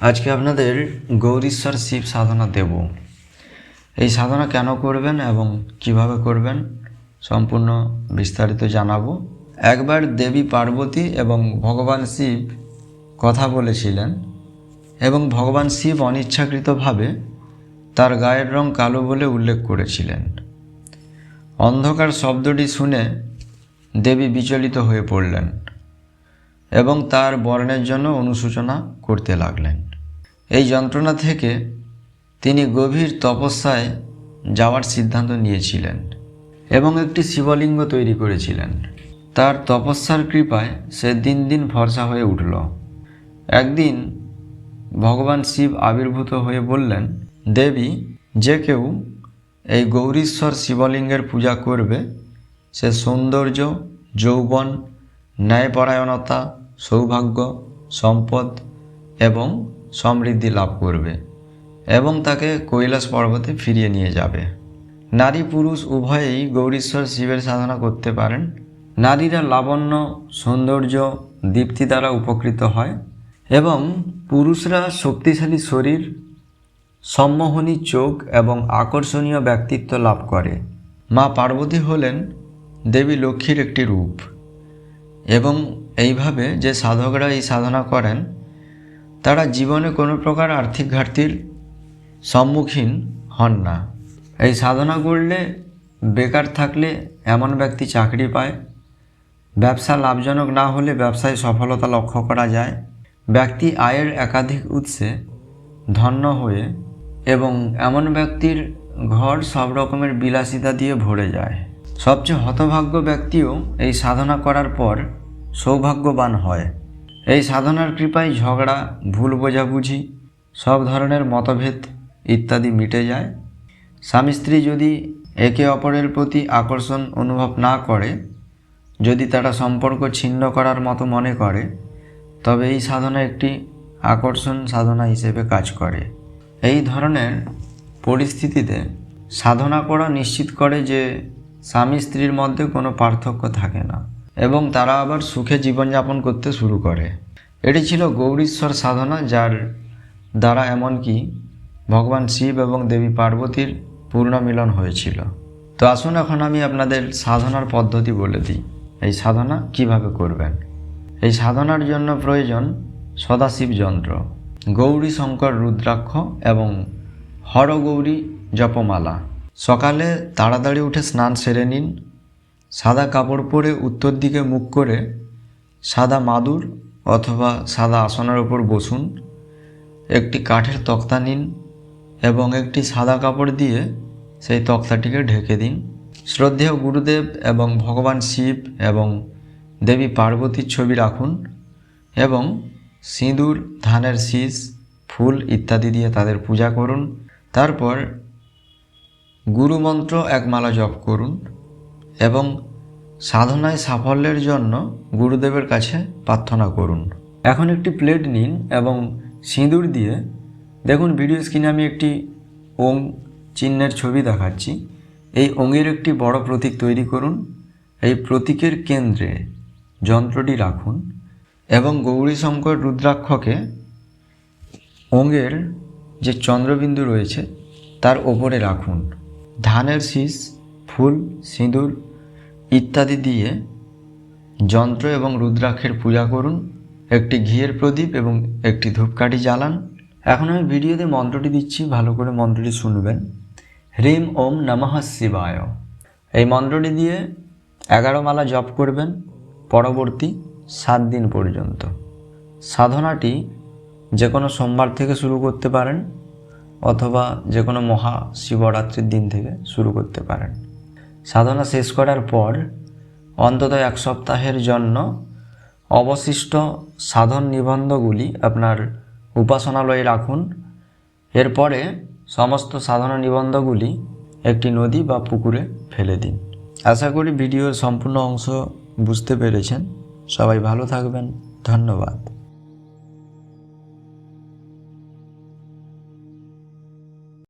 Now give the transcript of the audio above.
আজকে আপনাদের গৌরীশ্বর শিব সাধনা দেব। এই সাধনা কেন করবেন এবং কীভাবে করবেন সম্পূর্ণ বিস্তারিত জানাব। একবার দেবী পার্বতী এবং ভগবান শিব কথা বলেছিলেন এবং ভগবান শিব অনিচ্ছাকৃতভাবে তার গায়ের রং কালো বলে উল্লেখ করেছিলেন। অন্ধকার শব্দটি শুনে দেবী বিচলিত হয়ে পড়লেন এবং তার বর্ণের জন্য অনুশোচনা করতে লাগলেন। এই যন্ত্রণা থেকে তিনি গভীর তপস্যায় যাওয়ার সিদ্ধান্ত নিয়েছিলেন এবং একটি শিবলিঙ্গ তৈরি করেছিলেন। তার তপস্যার কৃপায় সে দিন দিন ফর্সা হয়ে উঠল। একদিন ভগবান শিব আবির্ভূত হয়ে বললেন, দেবী, যে কেউ এই গৌরীশ্বর শিবলিঙ্গের পূজা করবে, সে সৌন্দর্য, যৌবন, ন্যায়পরায়ণতা, সৌভাগ্য, সম্পদ এবং সমৃদ্ধি লাভ করবে এবং তাকে কৈলাস পর্বতে ফিরিয়ে নিয়ে যাবে। নারী পুরুষ উভয়েই গৌরীশ্বর শিবের সাধনা করতে পারেন। নারীরা লাবণ্য, সৌন্দর্য, দীপ্তি দ্বারা উপকৃত হয় এবং পুরুষরা শক্তিশালী শরীর, সম্মোহনী চোখ এবং আকর্ষণীয় ব্যক্তিত্ব লাভ করে। মা পার্বতী হলেন দেবী লক্ষ্মীর একটি রূপ এবং এইভাবে যে সাধকরা এই সাধনা করেন তারা জীবনে কোনো প্রকার আর্থিক ঘাটতির সম্মুখীন হন না। এই সাধনা করলে, বেকার থাকলে এমন ব্যক্তি চাকরি পায়। ব্যবসা লাভজনক না হলে ব্যবসায় সফলতা লক্ষ্য করা যায়। ব্যক্তি আয়ের একাধিক উৎসে ধন্য হয়ে এবং এমন ব্যক্তির ঘর সব রকমের বিলাসিতা দিয়ে ভরে যায়। সবচেয়ে হতভাগ্য ব্যক্তিও এই সাধনা করার পর সৌভাগ্যবান হয়। এই সাধনার কৃপায় ঝগড়া, ভুল বোঝাবুঝি, সব ধরনের মতভেদ ইত্যাদি মিটে যায়। স্বামী স্ত্রী যদি একে অপরের প্রতি আকর্ষণ অনুভব না করে, যদি তারা সম্পর্ক ছিন্ন করার মতো মনে করে, তবে এই সাধনা একটি আকর্ষণ সাধনা হিসেবে কাজ করে। এই ধরনের পরিস্থিতিতে সাধনা করা নিশ্চিত করে যে স্বামী স্ত্রীর মধ্যে কোনো পার্থক্য থাকে না। এবং তারা আবার সুখে জীবনযাপন করতে শুরু করে। এটি ছিল গৌরীশ্বর সাধনা, যার দ্বারা এমনকি ভগবান শিব এবং দেবী পার্বতীর পূর্ণ মিলন হয়েছিল। তো আসুন এখন আমি আপনাদের সাধনার পদ্ধতি বলে দিই। এই সাধনা কীভাবে করবেন? এই সাধনার জন্য প্রয়োজন সদাশিব যন্ত্র, গৌরী শঙ্কর রুদ্রাক্ষ এবং হরগৌরী জপমালা। সকালে তাড়াতাড়ি উঠে স্নান সেরে নিন। সাদা কাপড় পরে উত্তর দিকে মুখ করে সাদা মাদুর অথবা সাদা আসনের ওপর বসুন। একটি কাঠের তক্তা নিন এবং একটি সাদা কাপড় দিয়ে সেই তক্তাটিকে ঢেকে দিন। শ্রদ্ধেয় গুরুদেব এবং ভগবান শিব এবং দেবী পার্বতীর ছবি রাখুন এবং সিঁদুর, ধানের শীষ, ফুল ইত্যাদি দিয়ে তাদের পূজা করুন। তারপর গুরুমন্ত্র এক মালা জপ করুন। এবং সাধনায় সাফল্যের জন্য গুরুদেবের কাছে প্রার্থনা করুন। এখন একটি প্লেট নিন এবং সিঁদুর দিয়ে, দেখুন ভিডিও স্ক্রিনে আমি একটি ওং চিহ্নের ছবি দেখাচ্ছি। এই ওঙের একটি বড় প্রতীক তৈরি করুন। এই প্রতীকের কেন্দ্রে যন্ত্রটি রাখুন এবং গৌরীশঙ্কর রুদ্রাক্ষকে ওঙের যে চন্দ্রবিন্দু রয়েছে, তার ওপরে রাখুন। ধানের শীষ, ফুল, সিঁদুর ইত্যাদি দিয়ে যন্ত্র এবং রুদ্রাক্ষের পূজা করুন, একটি ঘিয়ের প্রদীপ এবং একটি ধূপকাঠি জ্বালান। এখন আমি ভিডিওতে মন্ত্রটি দিচ্ছি, ভালো করে মন্ত্রটি শুনবেন। হ্রিম ওম নমঃ শিবায়। এই মন্ত্রটি দিয়ে এগারো মালা জপ করবেন পরবর্তী সাত দিন পর্যন্ত। সাধনাটি যে কোনো সোমবার থেকে শুরু করতে পারেন অথবা যে কোনো মহা শিবরাত্রির দিন থেকে শুরু করতে পারেন। সাধনা শেষ করার পর অন্তত এক সপ্তাহের জন্য অবশিষ্ট সাধন নিবন্ধগুলি আপনার উপাসনালয়ে রাখুন। এরপরে সমস্ত সাধনা নিবন্ধগুলি একটি নদী বা পুকুরে ফেলে দিন। আশা করি ভিডিওর সম্পূর্ণ অংশ বুঝতে পেরেছেন। সবাই ভালো থাকবেন। ধন্যবাদ।